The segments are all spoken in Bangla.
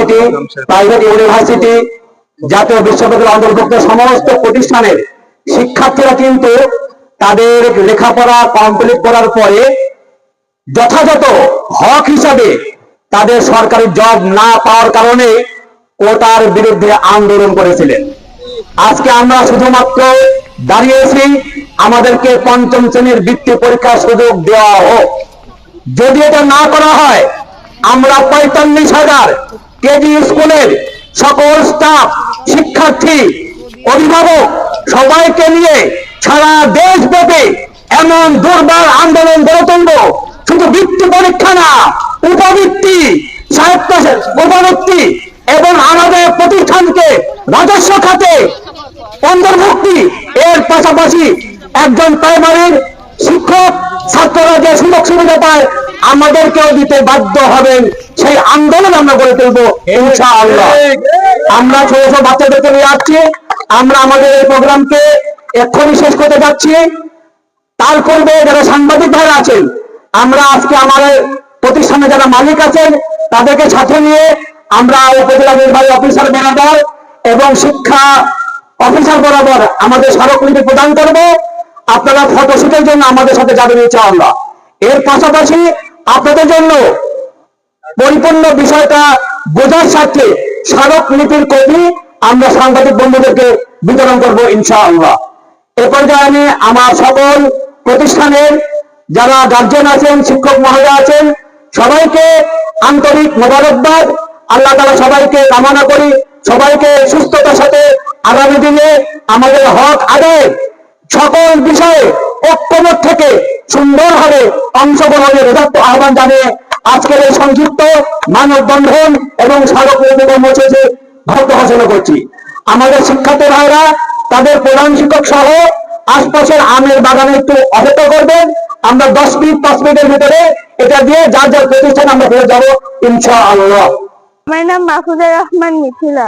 ইউনিভার্সিটি প্রাইভেট ইউনিভার্সিটি জাতীয় বিশ্ববিদ্যালয় অন্তর্ভুক্ত সমস্ত প্রতিষ্ঠানের শিক্ষার্থীরা কিন্তু তাদের লেখাপড়া কমপ্লিট করার পরে যথাযথ হক হিসাবে তাদের সরকারি জব না পাওয়ার কারণে কোটার বিরুদ্ধে আন্দোলন করেছিলেন। আজকে আমরা শুধুমাত্র দাঁড়িয়েছি, আমাদেরকে পঞ্চম শ্রেণির বৃত্তি পরীক্ষার সুযোগ দেওয়া হোক। যদি এটা না করা হয়, আমরা পঁয়তাল্লিশ হাজার কেজি স্কুলের সকল স্টাফ, শিক্ষার্থী, অভিভাবক সবাইকে নিয়ে সারা দেশব্যাপী এমন দুর্বার আন্দোলন গড়ে তুলব। শুধু বৃত্তি পরীক্ষা না, উপবৃত্তি সাহিত্য উপবৃত্তি এবং আমাদের প্রতিষ্ঠানকে রাজস্ব খাতে অন্তর্ভুক্তি এর পাশাপাশি একজন প্রাইমারির শিক্ষক ছাত্ররা যে সুযোগ সুবিধা পায় আমাদেরকেও দিতে বাধ্য হবেন। সেই আন্দোলন আমরা গড়ে তুলবো আমরা ছোট ছোট বাচ্চাদেরকে নিয়ে যাচ্ছি আমরা আমাদের এই প্রোগ্রামকে এক্ষুনি শেষ করতে যাচ্ছি। তার পূর্বে যারা সাংবাদিক ভাইরা আছেন, আমরা আজকে আমাদের প্রতিষ্ঠানে যারা মালিক আছেন, তাদেরকে সাথে নিয়ে আমরা উপজেলা নির্বাহী অফিসার বরাবর এবং শিক্ষা অফিসার বরাবর আমাদের স্মারকলিপি প্রদান করব। আপনারা ফটোশুটের জন্য আমাদের সাথে যাবেন, ইনশাআল্লাহ। এর পাশাপাশি আপনাদের জন্য পরিপূর্ণ বিষয়টা বোঝার সাথে স্মারক লিপির কপি আমরা সাংবাদিক বন্ধুদেরকে বিতরণ করব ইনশাআল্লাহ। এ পর্যায়ে আমি আমার সকল প্রতিষ্ঠানের যারা গার্জেন আছেন, শিক্ষক মহোদয় আছেন, সবাইকে আন্তরিক মোবারকবাদ। আল্লাহ তালা সবাইকে কামনা করি, সবাইকে সুস্থতার সাথে আগামী দিনে আমাদের হক আদায় সকল বিষয়ে ঐক্যমত থেকে সুন্দরভাবে অংশগ্রহণের যথার্থ আহ্বান জানিয়ে আজকের এই সংক্ষিপ্ত মানববন্ধন এবং স্মারক কর্মসূচি ভক্ত ঘোষণা করছি। আমাদের শিক্ষার্থী ভাইরা, তাদের প্রধান শিক্ষক সহ আশপাশের আমের বাগানে একটু অপেক্ষা করবেন। আমরা দশ মিনিট, পাঁচ মিনিটের ভিতরে এটা দিয়ে যার যার প্রতিষ্ঠান আমরা ফিরে যাব, ইনশাআল্লাহ। আমার নাম মাহফুজা রহমান মিথিলা।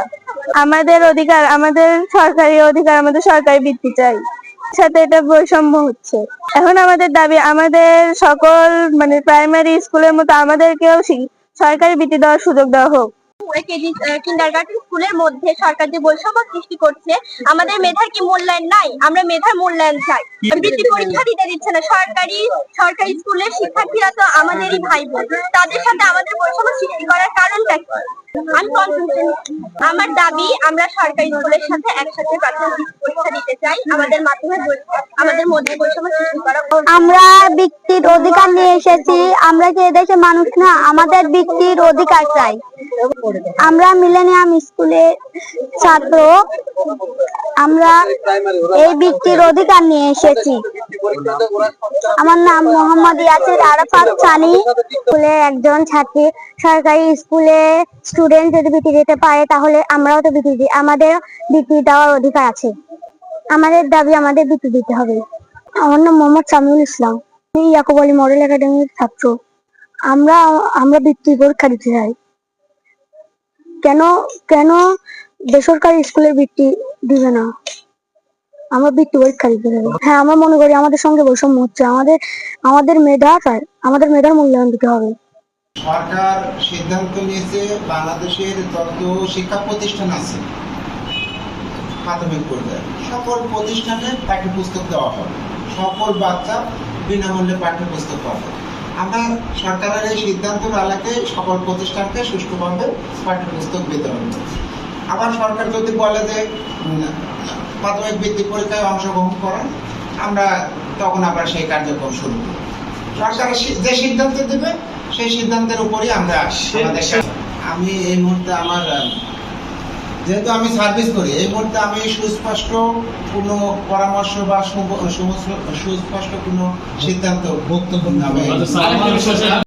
আমাদের অধিকার, আমাদের সরকারি অধিকার, আমাদের সরকারি বৃত্তি চাই। সাথে এটা বৈষম্য হচ্ছে। এখন আমাদের দাবি, আমাদের সকল মানে প্রাইমারি স্কুলের মতো আমাদেরকেও সরকারি বৃত্তি দেওয়ার সুযোগ দেওয়া হোক। কেজি কিন্ডারগার্টেন স্কুলের মধ্যে সরকার যে বৈষম্য সৃষ্টি করছে আমাদের মেধার কি মূল্যায়ন নাই? আমরা মেধার মূল্যায়ন চাই। বৃত্তি পরীক্ষা দিতে দিচ্ছে না। সরকারি সরকারি স্কুলের শিক্ষার্থীরা তো আমাদেরই ভাই বোন তাদের সাথে আমাদের বৈষম্য সৃষ্টি করার কারণটা কি? আমি আমার দাবি আমরা সরকারি স্কুলের সাথে একসাথে প্রাথমিক পরীক্ষা দিতে চাই। আমাদের মাধ্যমে আমাদের মধ্যে বৈষম্য সৃষ্টি করা আমরা বৃত্তির অধিকার এসেছি, আমরা কি এদেশের মানুষ না, আমাদের বৃত্তির অধিকার চাই। আমরা মিলেনিয়াম স্কুলের ছাত্র, আমরা এই বৃত্তির অধিকার নিয়ে এসেছি। আমার নাম মোহাম্মদ ইয়াসির আরাফাত সানি। স্কুলে একজন ছাত্রী, সরকারি স্কুলে স্টুডেন্ট যদি বৃত্তি দিতে পারে, তাহলে আমরাও তো বৃত্তি দিই আমাদের বৃত্তি দেওয়ার অধিকার আছে। আমাদের দাবি আমাদের বৃত্তি দিতে হবে। আমার নাম মোহাম্মদ সামিউল ইসলাম। আমি ইয়াকুব আলী মডেল একাডেমির ছাত্র। আমরা আমরা বৃত্তি পরীক্ষা দিতে চাই কেন কেন বেসরকারি স্কুলের বৃত্তি দিবে না? আমরা বৃত্তি পরীক্ষা দিতে চাই হ্যাঁ আমরা মনে করি আমাদের সঙ্গে বৈষম্য হচ্ছে। আমাদের আমাদের মেধা চাই আমাদের মেধার মূল্যায়ন দিতে হবে। সরকার সিদ্ধান্ত নিয়েছে, বাংলাদেশের যত শিক্ষা প্রতিষ্ঠান আছে, প্রাথমিক পর্যায়ে, সকল প্রতিষ্ঠানে দেওয়া হবে। সকল বাচ্চা বিনামূল্যে পাঠ্যপুস্তক পাবে আমরা সরকারের এই সিদ্ধান্ত আলাকে সকল প্রতিষ্ঠানকে সুষ্ঠুভাবে পাঠ্যপুস্তক বিতরণ। আবার সরকার যদি বলে যে প্রাথমিক বৃত্তি পরীক্ষায় অংশগ্রহণ করেন আমরা তখন আবার সেই কার্যক্রম শুরু করব সরকার যে সিদ্ধান্ত দেবে সেই সিদ্ধান্তের উপরই আমরা আমি এই মুহূর্তে আমার যেহেতু আমি সার্ভিস করি এই মুহূর্তে আমি সুস্পষ্ট কোনো পরামর্শ বা সুস্পষ্ট কোনো সিদ্ধান্ত বক্তব্য